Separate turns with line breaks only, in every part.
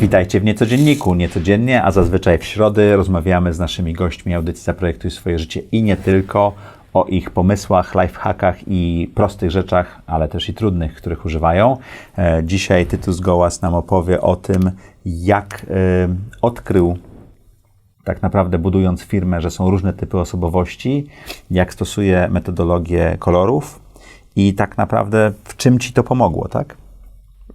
Witajcie w Niecodzienniku. Niecodziennie, a zazwyczaj w środy rozmawiamy z naszymi gośćmi audycji Zaprojektuj swoje życie i nie tylko o ich pomysłach, lifehackach i prostych rzeczach, ale też i trudnych, których używają. E, Dzisiaj Tytus Gołas nam opowie o tym, jak e, odkrył tak naprawdę budując firmę, że są różne typy osobowości, jak stosuje metodologię kolorów i tak naprawdę w czym ci to pomogło, tak?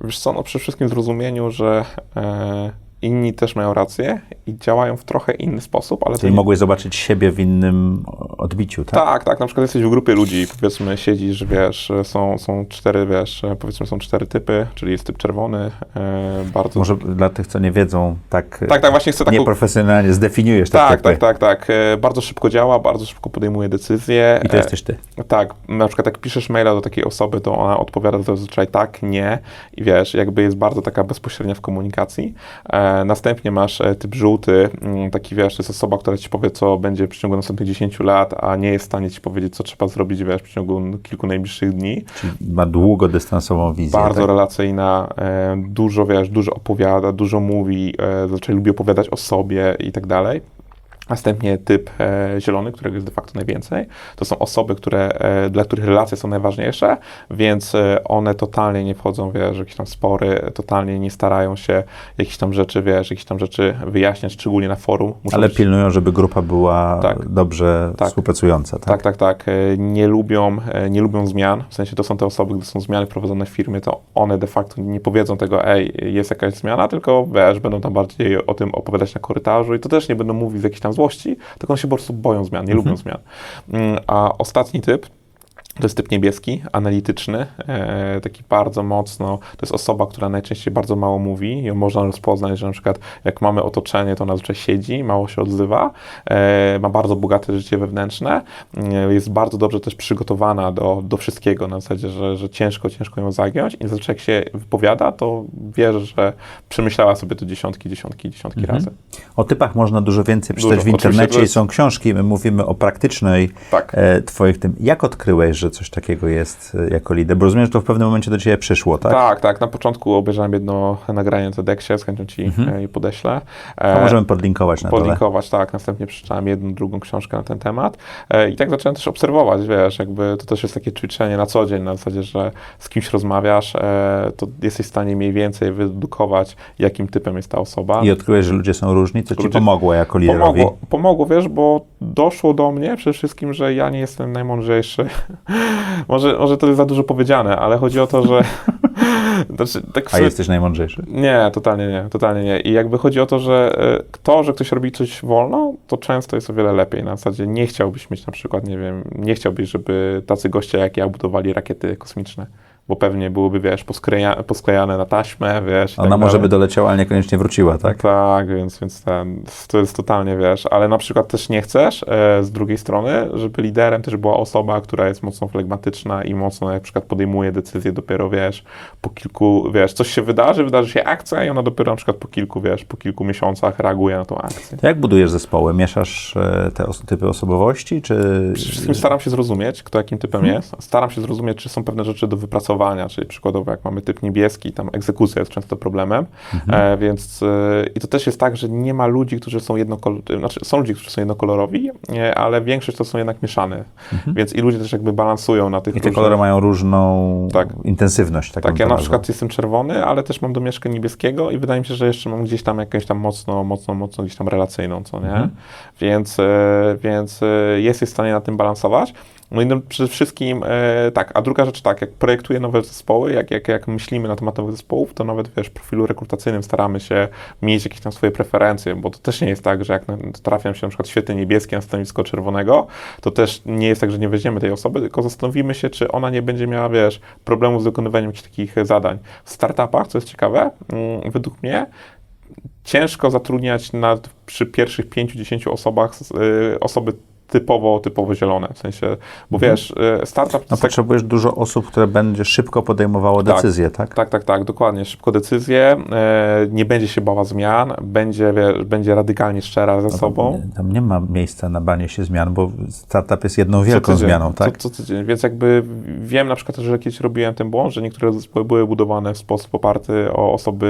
Wiesz co, no przede wszystkim zrozumieniu, że e, inni też mają rację i działają w trochę inny sposób, ale
Czyli
nie...
mogłeś zobaczyć siebie w innym odbiciu, tak?
Tak, tak, na przykład jesteś w grupie ludzi, powiedzmy siedzisz, wiesz, są, są cztery, wiesz, powiedzmy są cztery typy, czyli jest typ czerwony, e, bardzo...
Może dla tych, co nie wiedzą, tak,
Tak, tak, właśnie chcę taką-
nieprofesjonalnie zdefiniujesz te
Tak,
typy.
tak, tak, tak. E, Bardzo szybko działa, bardzo szybko podejmuje decyzje.
I to
E,
jesteś ty.
Tak, na przykład jak piszesz maila do takiej osoby, to ona odpowiada zazwyczaj tak, nie i wiesz, jakby jest bardzo taka bezpośrednia w komunikacji. E, następnie masz e, typ żółty, mm, taki wiesz, to jest osoba, która ci powie, co będzie w przeciągu następnych 10 lat, a nie jest w stanie ci powiedzieć, co trzeba zrobić, wiesz, w przeciągu kilku najbliższych dni.
Czyli ma długodystansową wizję.
Bardzo
tak?
relacyjna, e, dużo wiesz, dużo opowiada, dużo mówi, zazwyczaj lubi opowiadać o sobie i tak dalej. Następnie typ e, zielony, którego jest de facto najwięcej. To są osoby, które, e, dla których relacje są najważniejsze, więc e, one totalnie nie wchodzą wiesz, w jakieś tam spory, totalnie nie starają się jakieś tam rzeczy, wiesz, jakieś tam rzeczy wyjaśniać, szczególnie na forum. Muszą
Ale
być-
pilnują, żeby grupa była
Tak.
dobrze
Tak.
współpracująca, tak?
Tak, tak, tak. E, Nie lubią, e, nie lubią zmian. W sensie to są te osoby, gdy są zmiany wprowadzone w firmie, to one de facto nie powiedzą tego, ej, jest jakaś zmiana, tylko wiesz, będą tam bardziej o tym opowiadać na korytarzu i to też nie będą mówić z jakiejś tam złości, tylko one się po prostu boją zmian, nie lubią zmian. Mm, A ostatni typ, to jest typ niebieski, analityczny, e, taki bardzo mocno. To jest osoba, która najczęściej bardzo mało mówi. Ją można rozpoznać, że na przykład jak mamy otoczenie, to ona zazwyczaj siedzi, mało się odzywa, e, ma bardzo bogate życie wewnętrzne, e, jest bardzo dobrze też przygotowana do, do wszystkiego, na zasadzie, że, że ciężko, ciężko ją zagiąć i zazwyczaj jak się wypowiada, to wierzę, że przemyślała sobie to dziesiątki, dziesiątki, dziesiątki razy.
O typach można dużo więcej
Dużo.
przeczytać w
Oczywiście
internecie i
jest-
są książki. My mówimy o praktycznej
Tak.
e, twoich tym. Jak odkryłeś, że coś takiego jest e, jako lider? Bo rozumiem, że to w pewnym momencie do ciebie przyszło, tak?
Tak, tak. Na początku obejrzałem jedno nagranie na TEDxie, z chęcią ci e, je podeślę.
To
E,
możemy podlinkować na dole.
podlinkować, tak. Następnie przeczytałem jedną, drugą książkę na ten temat i tak zacząłem też obserwować, wiesz, jakby to też jest takie ćwiczenie na co dzień, na zasadzie, że z kimś rozmawiasz, to jesteś w stanie mniej więcej wydedukować, jakim typem jest ta osoba.
I odkryłeś, że ludzie są różni, co ci
Ludzie-
pomogło jako liderowi?
Pomogło, pomogło, wiesz, bo doszło do mnie przede wszystkim, że ja nie jestem najmądrzejszy. może, może to jest za dużo powiedziane, ale chodzi o to, że... znaczy, tak
A jesteś najmądrzejszy?
Nie, totalnie nie, totalnie nie. I jakby chodzi o to, że e, to, że ktoś robi coś wolno, to często jest o wiele lepiej. Na zasadzie nie chciałbyś mieć na przykład, nie wiem, nie chciałbyś, żeby tacy goście jak ja budowali rakiety kosmiczne, bo pewnie byłyby, wiesz, poskleja, posklejane na taśmę, wiesz.
Ona
tak
może
dalej.
by doleciała, ale niekoniecznie wróciła, tak?
Tak, więc, więc ten, to jest totalnie, wiesz, ale na przykład też nie chcesz e, z drugiej strony, żeby liderem też była osoba, która jest mocno flegmatyczna i mocno na przykład podejmuje decyzje dopiero, wiesz, po kilku, wiesz, coś się wydarzy, wydarzy się akcja i ona dopiero na przykład po kilku, wiesz, po kilku miesiącach reaguje na tą akcję.
To jak budujesz zespoły? Mieszasz e, te os- typy osobowości, czy...
Przede wszystkim staram się zrozumieć, kto jakim typem
Mhm.
jest. Staram się zrozumieć, czy są pewne rzeczy do wypracowania, czyli przykładowo jak mamy typ niebieski, tam egzekucja jest często problemem,
Mhm.
e, więc e, i to też jest tak, że nie ma ludzi, którzy są jednokolorowi, znaczy są ludzie, którzy są jednokolorowi, e, ale większość to są jednak mieszane, więc i ludzie też jakby balansują na tych
Mhm. I te
różnych-
kolory mają różną
Tak.
intensywność.
tak, ja na przykład jestem czerwony, ale też mam domieszkę niebieskiego i wydaje mi się, że jeszcze mam gdzieś tam jakąś tam mocno, mocno, mocno gdzieś tam relacyjną, co nie?
Mhm.
Więc, więc e, jesteś w stanie na tym balansować. No i no, przede wszystkim e, tak, a druga rzecz tak, jak projektuję nowe zespoły, jak, jak, jak myślimy na temat nowych zespołów, to nawet wiesz, w profilu rekrutacyjnym staramy się mieć jakieś tam swoje preferencje, bo to też nie jest tak, że jak na, trafiam się na przykład świetnie niebieskie na stanowisko czerwonego, to też nie jest tak, że nie weźmiemy tej osoby, tylko zastanowimy się, czy ona nie będzie miała, wiesz, problemu z wykonywaniem jakichś takich zadań. W startupach, co jest ciekawe, mm, według mnie, ciężko zatrudniać nad, przy pierwszych 5-10 osobach y, osoby typowo, typowo zielone, w sensie, bo wiesz, e, startup
No,
tak,
potrzebujesz dużo osób, które będzie szybko podejmowało
Tak.
decyzje, tak?
tak, tak, tak, dokładnie, szybko decyzje, e, nie będzie się bała zmian, będzie, wiesz, będzie radykalnie szczera
No
ze sobą.
Nie, Tam nie ma miejsca na banie się zmian, bo startup jest jedną wielką
tydzień,
zmianą, tak?
Co, co tydzień, więc jakby wiem na przykład, że kiedyś robiłem ten błąd, że niektóre zespoły były budowane w sposób oparty o osoby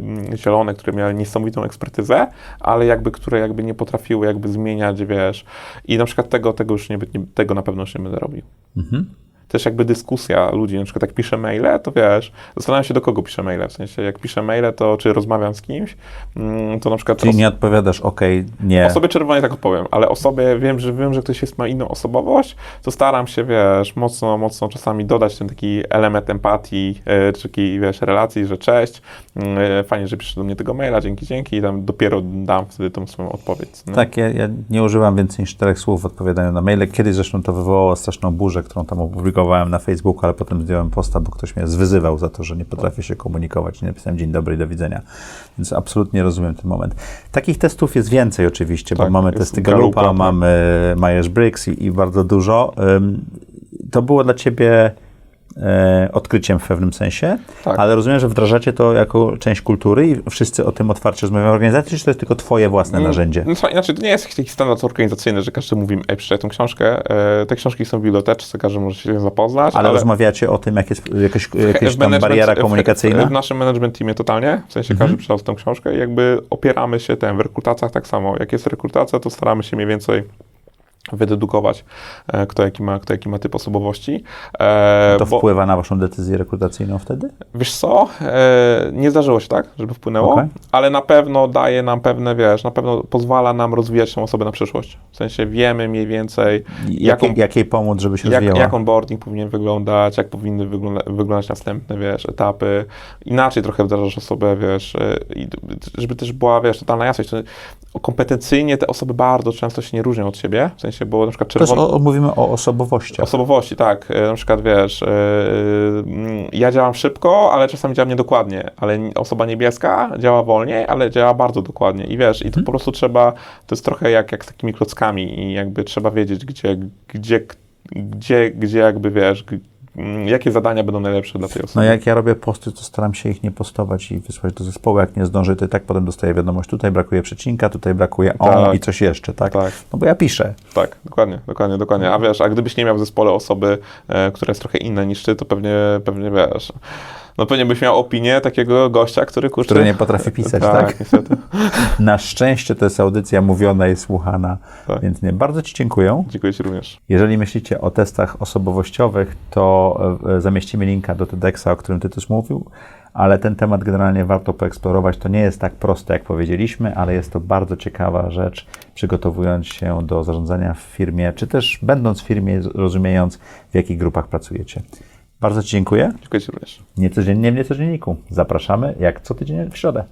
mm, zielone, które miały niesamowitą ekspertyzę, ale jakby, które jakby nie potrafiły jakby zmieniać, wiesz, i na przykład tego, tego już nie, tego na pewno już nie będę robił.
Mhm.
Też jakby dyskusja ludzi, na przykład jak piszę maile, to wiesz, zastanawiam się do kogo piszę maile, w sensie jak piszę maile, to czy rozmawiam z kimś, mm, to na przykład
Czyli nie odpowiadasz, okej, nie.
Osobie czerwonej tak odpowiem, ale osobie wiem, że wiem, że ktoś jest, ma inną osobowość, to staram się, wiesz, mocno, mocno czasami dodać ten taki element empatii, e, czy takiej, wiesz, relacji, że cześć, mm, e, fajnie, że piszesz do mnie tego maila, dzięki, dzięki i tam dopiero dam wtedy tą swoją odpowiedź. nie?
Tak, ja, ja nie używam więcej niż czterech słów w odpowiadaniu na maile. Kiedyś zresztą to wywołało straszną burzę, którą tam opublikowałem na Facebooku, ale potem zdjąłem posta, bo ktoś mnie zwyzywał za to, że nie potrafię się komunikować. Nie napisałem dzień dobry i do widzenia. Więc absolutnie rozumiem ten moment. Takich testów jest więcej oczywiście, bo
Tak,
mamy
jest
testy Galupa,
Galupa, tak.
mamy Myers-Briggs i, i bardzo dużo. To było dla ciebie odkryciem w pewnym sensie,
Tak.
ale rozumiem, że wdrażacie to jako część kultury i wszyscy o tym otwarcie rozmawiają w organizacji, czy to jest tylko twoje własne narzędzie?
No, znaczy, to nie jest jakiś taki standard organizacyjny, że każdy mówi, ej, przeczytaj tą książkę. E, te książki są w bibliotece, każdy może się zapoznać.
Ale, rozmawiacie o tym, jak jest jakaś, jakaś tam bariera
w- W,
komunikacyjna?
w naszym management teamie totalnie, w sensie każdy przeczytał tą książkę i jakby opieramy się tym, w rekrutacjach tak samo. Jak jest rekrutacja, to staramy się mniej więcej wydedukować, e, kto jaki ma, kto jaki ma typ osobowości. E,
To
bo,
wpływa na waszą decyzję rekrutacyjną wtedy?
Wiesz co, e, nie zdarzyło się tak, żeby wpłynęło,
Okej.
ale na pewno daje nam pewne, wiesz, na pewno pozwala nam rozwijać tą osobę na przyszłość. W sensie wiemy mniej więcej, jaką,
Jakiej, jakiej pomóc, żeby się
jak,
rozwijała?
jak onboarding powinien wyglądać, jak powinny wygląda, wyglądać następne, wiesz, etapy. Inaczej trochę wdrażasz osobę, wiesz, e, i żeby też była, wiesz, totalna jasność. Kompetencyjnie te osoby bardzo często się nie różnią od siebie, w sensie, bo na przykład czerwony...
o, mówimy o osobowościach.
Osobowości, tak. E, Na przykład wiesz, e, mm, ja działam szybko, ale czasami działam niedokładnie, ale osoba niebieska działa wolniej, ale działa bardzo dokładnie. I wiesz, i to po prostu trzeba, to jest trochę jak, jak z takimi klockami i jakby trzeba wiedzieć, gdzie, gdzie, gdzie, gdzie jakby wiesz, jakie zadania będą najlepsze dla tej
No
osoby.
jak ja robię posty, to staram się ich nie postować i wysłać do zespołu. Jak nie zdążę, to i tak potem dostaję wiadomość, tutaj brakuje przecinka, tutaj brakuje on
Tak.
i coś jeszcze, tak?
Tak.
No bo ja piszę.
Tak, dokładnie, dokładnie, dokładnie. A wiesz, a gdybyś nie miał w zespole osoby, e, która jest trochę inna niż ty, to pewnie, pewnie wiesz, no pewnie byś miał opinię takiego gościa, który kurczę...
Który nie potrafi pisać, tak?
Tak.
Na szczęście to jest audycja mówiona i słuchana,
Tak.
więc nie. Bardzo Ci dziękuję.
Dziękuję Ci również.
Jeżeli myślicie o testach osobowościowych, to e, zamieścimy linka do TEDxa, o którym Tytus mówił, ale ten temat generalnie warto poeksplorować. To nie jest tak proste, jak powiedzieliśmy, ale jest to bardzo ciekawa rzecz, przygotowując się do zarządzania w firmie, czy też będąc w firmie, rozumiejąc, w jakich grupach pracujecie. Bardzo Ci dziękuję.
Dziękuję Ci również.
Niecodziennie w Niecodzienniku. Zapraszamy jak co tydzień w środę.